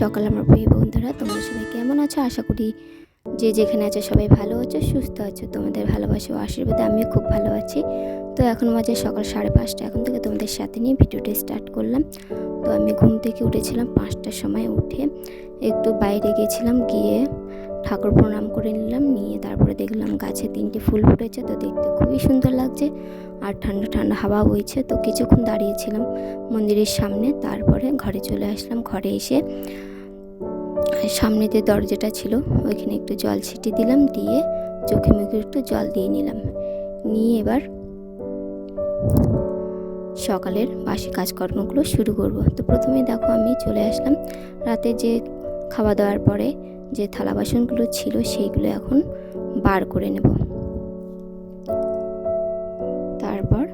সকাল আমার প্রিয় বন্ধুরা, তোমরা সবাই কেমন আছো? আশা করি যে যেখানে আছো সবাই ভালো আছো, সুস্থ আছো। তোমাদের ভালোবাসা ও আশীর্বাদে আমিও খুব ভালো আছি। তো এখন মাঝে সকাল সাড়ে পাঁচটা, এখন থেকে তোমাদের সাথে নিয়ে ভিডিওটা স্টার্ট করলাম। তো আমি ঘুম থেকে উঠেছিলাম পাঁচটার সময় উঠে, একটু বাইরে গেছিলাম গিয়ে ঠাকুর প্রণাম করে নিলাম, নিয়ে তারপরে দেখলাম গাছে তিনটে ফুল ফুটেছে, তো দেখতে খুবই সুন্দর লাগছে। আর ঠান্ডা ঠান্ডা হাওয়া বইছে, তো কিছুক্ষণ দাঁড়িয়েছিলাম মন্দিরের সামনে, তারপরে ঘরে চলে আসলাম। ঘরে এসে সামনে যে দরজাটা ছিল, ওইখানে একটু জল ছিটিয়ে দিলাম, দিয়ে চোখে মুখে একটু জল দিয়ে নিলাম। নিয়ে এবার সকালের বাসি কাজকর্মগুলো শুরু করব। তো প্রথমে দেখো আমি চলে আসলাম, রাতে যে খাওয়া দাওয়ার পরে যে থালা বাসনগুলো ছিল সেইগুলো এখন বার করে নেব। তারপর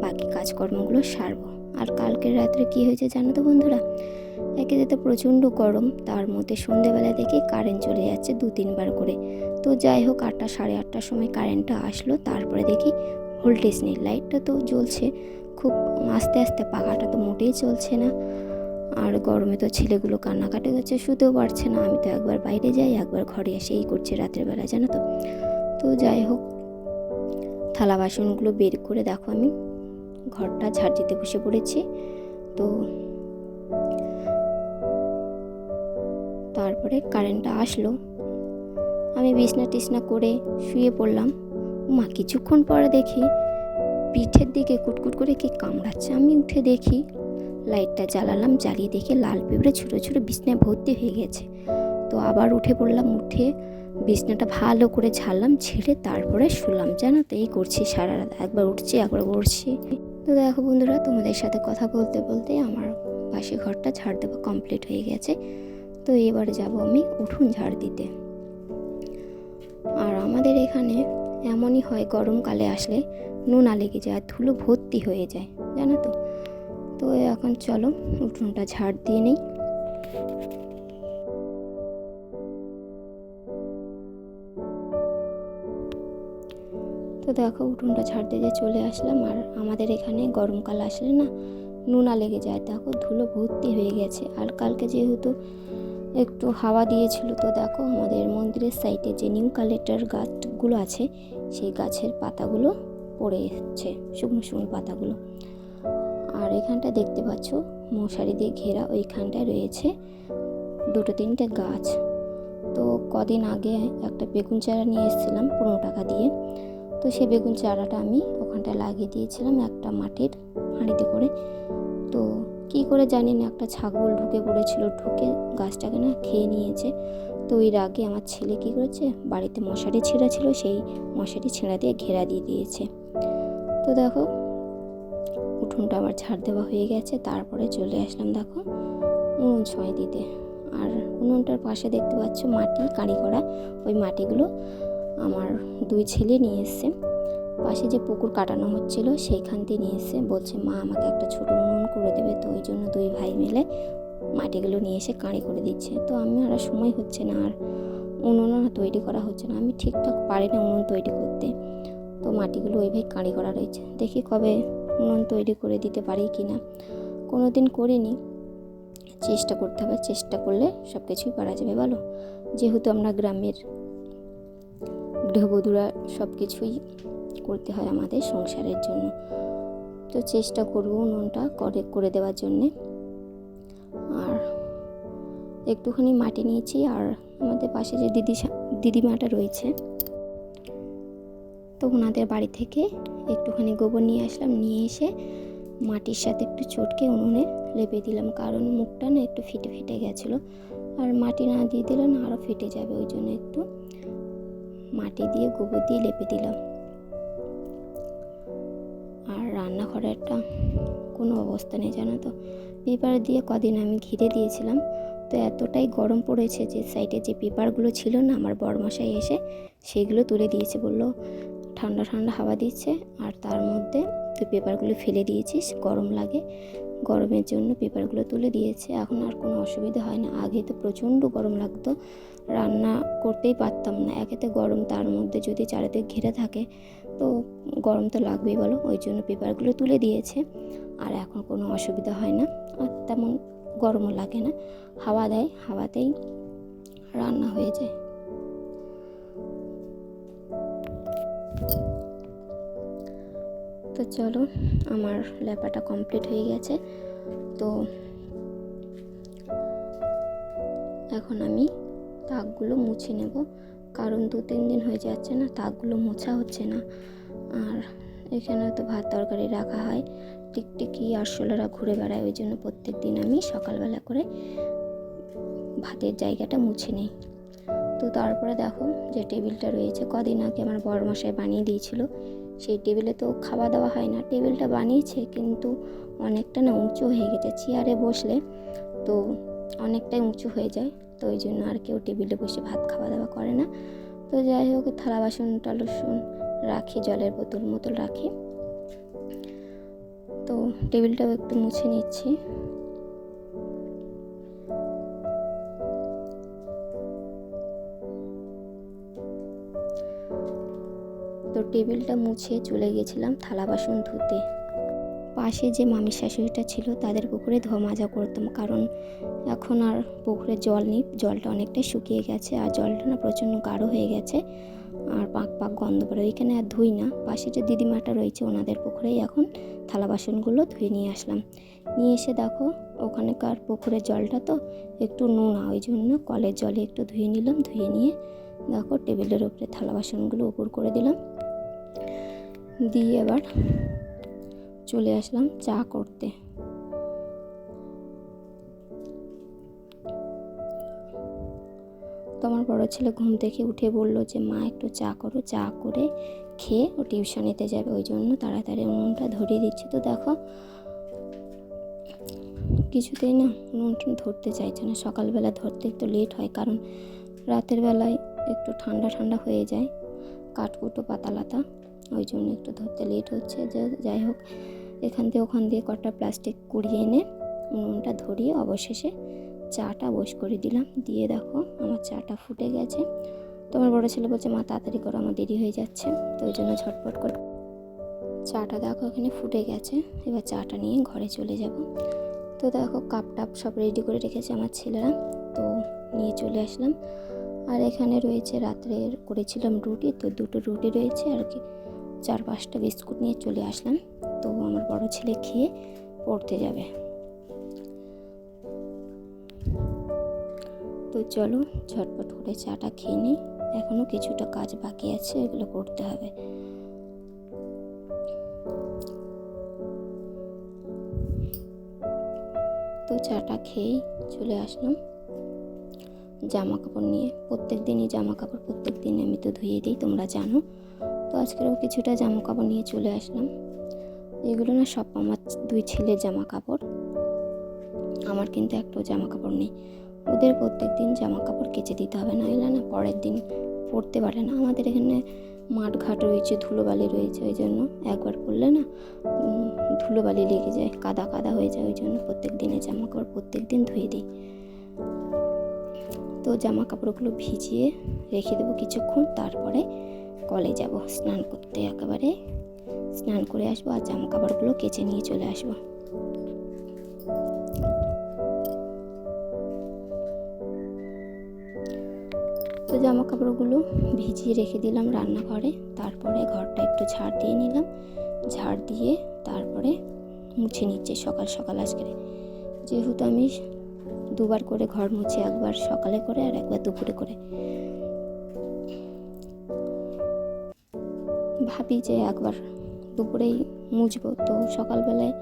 বাকি কাজকর্মগুলো সারবো। আর কালকের রাত্রে কি হয়েছে জানো তো বন্ধুরা? একে তো প্রচণ্ড গরম, তার মধ্যে সন্ধেবেলা দেখি কারেন্ট চলে যাচ্ছে দু তিনবার করে। তো যাই হোক, আটটা সাড়ে আটটার সময় কারেন্টটা আসলো, তারপরে দেখি ভোল্টেজ নেই। লাইটটা তো জ্বলছে, খুব আস্তে আস্তে পাখাটা তো মোটেই চলছে না। আর গরমে তো ছেলেগুলো কান্নাকাটি করছে, শুতেও পারছে না। আমি তো একবার বাইরে যাই, একবার ঘরে এসে এই করছে রাতের বেলা জানো তো। তো যাই হোক, থালা বাসনগুলো বের করে দেখো আমি। ঘরটা ঝাড় দিতে বসে পড়েছি। তো তারপরে কারেন্টটা আসলো। আমি বিছনা টিসনা করে শুয়ে পড়লাম। মা, কিছুক্ষণ পরে দেখি পিঠের দিকে কুটকুট করে কে কামড়াচ্ছে। আমি উঠে দেখি লাইটটা জ্বালালাম, জ্বালিয়ে দেখে লাল পিঁপড়ে ছোটো ছোটো বিছনায় ভর্তি হয়ে গেছে। তো আবার উঠে পড়লাম, উঠে বিছনাটা ভালো করে ঝাড়লাম, ঝেড়ে তারপরে শুলাম, জানো তো, এই করছি সারা রাত। একবার উঠছি, একবার করছি। তো দেখো বন্ধুরা, তোমাদের সাথে কথা বলতে বলতে আমার পাশে ঘরটা ঝাড় দেওয়া কমপ্লিট হয়ে গেছে। তো এবার যাব আমি উঠুন ঝাড় দিতে। আর আমাদের এখানে এমনই হয়, গরমকালে আসলে নোনা লেগে যায়, আর ধুলো ভর্তি হয়ে যায়, জানো তো। তো এখন চলো, উঠোনটা ঝাড় দিয়ে নেই। তো দেখো, উঠোনটা ঝাড় দিয়ে চলে আসলাম। আর আমাদের এখানে গরমকাল আসলে না, নোনা লেগে যায়। দেখো, ধুলো ভর্তি হয়ে গেছে। আর কালকে যেহেতু একটু হাওয়া দিয়েছিল, তো দেখো, আমাদের মন্দিরের সাইডে যে নিউ কালেক্টর গাছগুলো আছে, সেই গাছের পাতাগুলো পড়ে শুকনো শুকনো পাতাগুলো। আর এখানটা দেখতে পাচ্ছ, মশারি দিয়ে ঘেরা ওইখানটায় রয়েছে দুটো তিনটে গাছ। তো কদিন আগে একটা বেগুন চারা নিয়ে এসেছিলাম পনেরো টাকা দিয়ে। তো সেই বেগুন চারাটা আমি ওখানটায় লাগিয়ে দিয়েছিলাম একটা মাটির হাঁড়িতে করে। তো কি করে জানি না, একটা ছাগল ঢুকে পড়েছিল, ঢুকে গাছটাকে না খেয়ে নিয়েছে। তো ওই রাগে আমার ছেলে কী করেছে, বাড়িতে মশারি ছেঁড়া ছিল, সেই মশারি ছেঁড়া দিয়ে ঘেরা দিয়ে দিয়েছে। তো দেখো উঠোনটা আবার ঝাড় দেওয়া হয়ে গেছে, তারপরে চলে আসলাম দেখো উনুন ছয় দিতে। আর উনুনটার পাশে দেখতে পাচ্ছ মাটি কাঁড়ি করা। ওই মাটিগুলো আমার দুই ছেলে নিয়ে এসছে। পাশে যে পুকুর কাটানো হচ্ছিল সেইখান থেকে নিয়ে এসে বলছে, মা, আমাকে একটা ছোট উনুন করে দেবে। তো ওই জন্য দুই ভাই মিলে মাটিগুলো নিয়ে এসে কাঁড়ি করে দিচ্ছে। তো আমি আর সময় হচ্ছে না, আর উনুন আর তৈরি করা হচ্ছে না। আমি ঠিকঠাক পারি না উনুন তৈরি করতে। তো মাটিগুলো ওই ভাই কাঁড়ি করা রয়েছে। দেখি কবে উনুন তৈরি করে দিতে পারি কি না? কোনো দিন করিনি। চেষ্টা করতে হবে, চেষ্টা করলে সব কিছুই পারা যাবে, বলো? যেহেতু আমরা গ্রামের গৃহবধূরা সব কিছুই করতে হয় আমাদের সংসারের জন্য। তো চেষ্টা করব উনুনটা করে করে দেওয়ার জন্যে। আর একটুখানি মাটি নিয়েছি, আর আমাদের পাশে যে দিদি দিদিমাটা রয়েছে তো ওনাদের বাড়ি থেকে একটুখানি গোবর নিয়ে আসলাম, নিয়ে এসে মাটির সাথে একটু চটকে উনুনে লেপে দিলাম, কারণ মুখটা না একটু ফেটে ফেটে গেছিল। আর মাটি না দিয়ে দিলে না আরও ফেটে যাবে, ওই জন্য একটু মাটি দিয়ে গোবর দিয়ে লেপে দিলাম। আর রান্নাঘরে একটা কোনো অবস্থা নেই, জানো তো? পেপার দিয়ে কদিন আমি ঘিরে দিয়েছিলাম, তো এতটাই গরম পড়েছে যে সাইডে যে পেপারগুলো ছিল না, আমার বড়মশাই এসে সেগুলো তুলে দিয়েছে, বলল ঠান্ডা ঠান্ডা হাওয়া দিচ্ছে আর তার মধ্যে তুই পেপারগুলো ফেলে দিয়েছিস, গরম লাগে। গরমের জন্য পেপারগুলো তুলে দিয়েছে। এখন আর কোনো অসুবিধা হয় না। আগে তো প্রচণ্ড গরম লাগতো। রান্না করতেই পারতাম না। একেতে গরম, তার মধ্যে যদি চারিদিকে ঘিরে থাকে, তো গরম তো লাগবেই বলো। ওই জন্য পেপারগুলো তুলে দিয়েছে। আর এখন কোনো অসুবিধা হয় না। আর তেমন গরমও লাগে না। হাওয়া দেয়, হাওয়াতেই রান্না হয়ে যায়। তো চলো আমার লেপাটা কমপ্লিট হয়ে গেছে। তো এখন আমি তাকগুলো মুছে নেব। কারণ দু তিন দিন হয়ে যাচ্ছে না তাকগুলো মোছা হচ্ছে না। আর এখানে তো ভাত তরকারি রাখা হয়। টিকটিকি আরশোলারা ঘুরে বেড়ায়, ওই জন্য প্রত্যেক দিন আমি সকালবেলা করে ভাতের জায়গাটা মুছে নিই। তো তারপরে দেখো যে টেবিলটা রয়েছে, কদিন আগে আমার বড় মশাই বানিয়ে দিয়েছিল। সেই টেবিলে তো খাওয়া দাওয়া হয় না। টেবিলটা বানিয়েছে কিন্তু অনেকটা না উঁচু হয়ে গেছে, চেয়ারে বসলে তো অনেকটাই উঁচু হয়ে যায়। তো ওই জন্য আর কেউ টেবিলে বসে ভাত খাওয়া দাওয়া করে না। তো যাই হোক, থালা বাসন টালসন রাখি, জলের বোতল মতল রাখি। তো টেবিলটাও একটু মুছে নিচ্ছি। তো টেবিলটা মুছে চলে গেছিলাম থালা বাসন ধুতে। পাশে যে মামির শাশুড়িটা ছিল তাদের পুকুরে ধোয়া করতাম, কারণ এখন আর পুকুরে জল নেই, জলটা অনেকটাই শুকিয়ে গেছে আর জলটা না প্রচণ্ড গাঢ় হয়ে গেছে আর পাক পাক গন্ধ পড়ে। ওইখানে আর ধুই না, পাশে যে দিদিমাটা রয়েছে ওনাদের পুকুরেই এখন থালা বাসনগুলো ধুয়ে নিয়ে আসলাম। নিয়ে এসে দেখো ওখানেকার পুকুরের জলটা তো একটু নোনা, ওই জন্য কলের জলে একটু ধুয়ে নিলাম, ধুয়ে নিয়ে দেখো টেবিলের উপরে থালা বাসনগুলো উপর করে দিলাম। দিয়ে এবার চলে আসলাম চা করতে। তো আমার বড়ো ছেলে ঘুম থেকে উঠে বলল যে, মা, একটু চা করো। চা করে খেয়ে ও টিউশনিতে যাবে। ওই জন্য তাড়াতাড়ি উনুনটা ধরিয়ে দিচ্ছে। তো দেখো, কিছুতেই না উনুনটা ধরতে চাইছে না। সকালবেলা ধরতে একটু লেট হয়। কারণ রাতের বেলায় একটু ঠান্ডা ঠান্ডা হয়ে যায়। কাঠকুটো, পাতালাতা, ওই জন্য একটু ধরতে লেট হচ্ছে। যে, যাই হোক, এখান থেকে ওখান দিয়ে কটা প্লাস্টিক কুড়িয়ে এনে উনুনটা ধরিয়ে অবশেষে চাটা বস করে দিলাম। দিয়ে দেখো, আমার চাটা ফুটে গেছে। তো আমার বড়ো ছেলে বলছে, মা, তাড়াতাড়ি করো, আমার দেরি হয়ে যাচ্ছে। তো ওই জন্য ঝটপট করে চাটা দেখো, এখানে ফুটে গেছে। এবার চাটা নিয়ে ঘরে চলে যাব। তো দেখো কাপ টাপ সব রেডি করে রেখেছে আমার ছেলেরা। তো নিয়ে চলে আসলাম। আর এখানে রয়েছে রাত্রে করেছিলাম রুটি, তো দুটো রুটি রয়েছে আর কি। চার পাঁচটা বিস্কুট নিয়ে চলে আসলাম। তো আমার বড় ছেলে খেয়ে পড়তে যাবে। তো চলো, ঝটপট করে চাটা খেয়ে নিই। এখনও কিছুটা কাজ বাকি আছে, এগুলো করতে হবে। তো চাটা খেয়েই চলে আসলাম। জামা কাপড় নিয়ে। প্রত্যেক দিনই জামা কাপড় প্রত্যেক দিন আমি তো ধুয়ে দিই, তোমরা জানো। তো আজকেরও কিছুটা জামা কাপড় নিয়ে চলে আসলাম। এগুলো না সব আমার দুই ছেলের জামা কাপড় আমার কিন্তু একটাও জামা কাপড় নেই। ওদের প্রত্যেক দিন জামা কাপড় কেচে দিতে হবে না এলে না পরের দিন পরতে পারে না। আমাদের এখানে মাঠ ঘাট রয়েছে, ধুলোবালি রয়েছে, ওই জন্য একবার পরলে না ধুলোবালি লেগে যায়, কাদা কাদা হয়ে যায়, ওই জন্য প্রত্যেক দিনে জামা কাপড় প্রত্যেক দিন ধুয়ে দিই। তো জামা কাপড়গুলো ভিজিয়ে রেখে দেবো কিছুক্ষণ, তারপরে কলে যাব স্নান করতে একেবারে। স্নান করে আসব আর জামা কাপড়গুলো কেচে নিয়ে চলে আসব। তো জামা কাপড়গুলো ভিজিয়ে রেখে দিলাম রান্নাঘরে, তারপরে ঘরটা একটু ঝাড় দিয়ে নিলাম। ঝাড় দিয়ে তারপরে মুছে নিচ্ছে সকাল সকাল আজকে। যেহেতু আমি দুবার করে ঘর মুছি, একবার সকালে করে আর একবার দুপুরে করে। ভাবি যে একবার দুপুরেই মুছবো। তো সকালবেলায়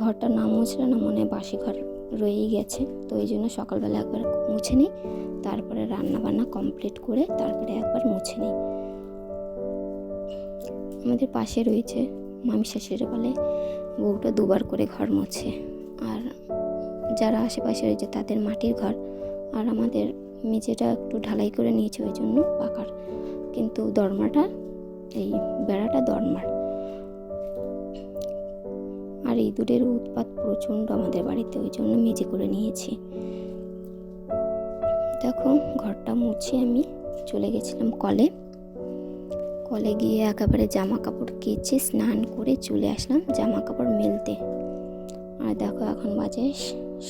ঘরটা না মুছলে না মনে বাসি ঘর রয়েই গেছে। তো এই জন্য সকালবেলা একবার মুছে নিই, তারপরে রান্না বান্না কমপ্লিট করে তারপরে একবার মুছে নিই। আমাদের পাশে রয়েছে মামি শাশুড়ি বলে, বউটা দুবার করে ঘর মোছে। যারা আশেপাশে রয়েছে তাদের মাটির ঘর আর আমাদের মেঝেটা একটু ঢালাই করে নিয়েছে ওই জন্য পাকার। কিন্তু দরমাটা, এই বেড়াটা দরমার। আর ইঁদুরের উৎপাত প্রচণ্ড আমাদের বাড়িতে, ওই জন্য মেঝে করে নিয়েছি। দেখো, ঘরটা মুছে আমি চলে গেছিলাম কলে। কলে গিয়ে একেবারে জামা কাপড় কেচে স্নান করে চলে আসলাম জামা কাপড় মেলতে। আর দেখো এখন বাজে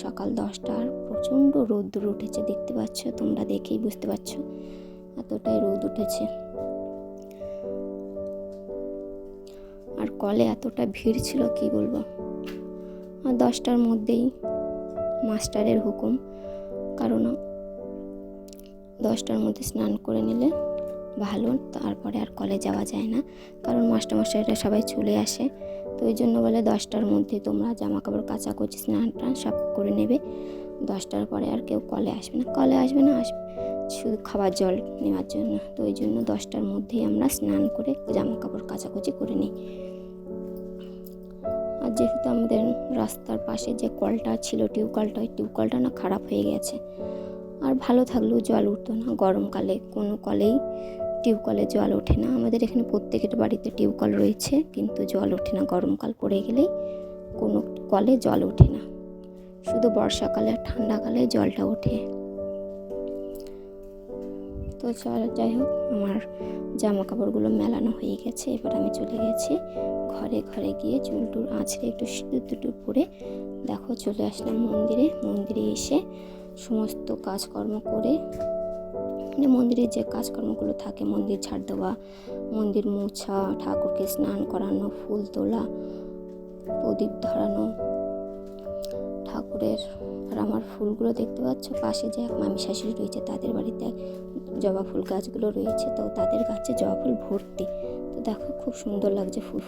সকাল দশটা আর প্রচণ্ড রোদ্দুর উঠেছে, দেখতে পাচ্ছ? তোমরা দেখেই বুঝতে পারছ এতটাই রোদ উঠেছে। আর কলে এতটা ভিড় ছিল, কি বলব? আর দশটার মধ্যেই মাস্টারের হুকুম, কারণ দশটার মধ্যে স্নান করে নিলে ভালো, তারপরে আর কলে যাওয়া যায় না। কারণ মাস্টারমশাইরা সবাই চলে আসে। তো ওই জন্য বলে দশটার মধ্যে তোমরা জামা কাপড় কাচাকুচি, স্নান টান সব করে নেবে। দশটার পরে আর কেউ কলে আসবে না। কলে আসবে না আসবে শুধু খাবার জল নেওয়ার জন্য। তো ওই জন্য দশটার মধ্যেই আমরা স্নান করে জামা কাপড় কাচাকুচি করে নিই। আর যেহেতু আমাদের রাস্তার পাশে যে কলটা ছিল টিউবকলটা ওই টিউবকলটা না খারাপ হয়ে গেছে। আর ভালো থাকলেও জল উঠতো না। গরমকালে কোনো কলেই টিউবকলে জল ওঠে না। আমাদের এখানে প্রত্যেকের বাড়িতে টিউবকল রয়েছে, কিন্তু জল ওঠে না। গরমকাল পড়ে গেলেই কোনো কলে জল ওঠে না। শুধু বর্ষাকালে আর ঠান্ডাকালে জলটা ওঠে। তো যাই হোক, আমার জামা কাপড়গুলো মেলানো হয়ে গেছে। এবার আমি চলে গেছি ঘরে। ঘরে গিয়ে চুল টুল আঁচড়ে একটু সিঁদুর টুটুর পরে দেখো, চলে আসলাম মন্দিরে। মন্দিরে এসে সমস্ত কাজকর্ম করে মানে মন্দিরে যে কাজকর্মগুলো থাকে, মন্দির ঝাড় দেওয়া, মন্দির মোছা, ঠাকুরকে স্নান করানো, ফুল তোলা, প্রদীপ ধরানো, ঠাকুরের আর আমার ফুলগুলো দেখতে পাচ্ছ? পাশে যে এক মামি শাশুড়ি রয়েছে, তাদের বাড়িতে জবা ফুল গাছগুলো রয়েছে। তো তাদের গাছে জবা ফুল ভর্তি। তো দেখো, খুব সুন্দর লাগছে ফুল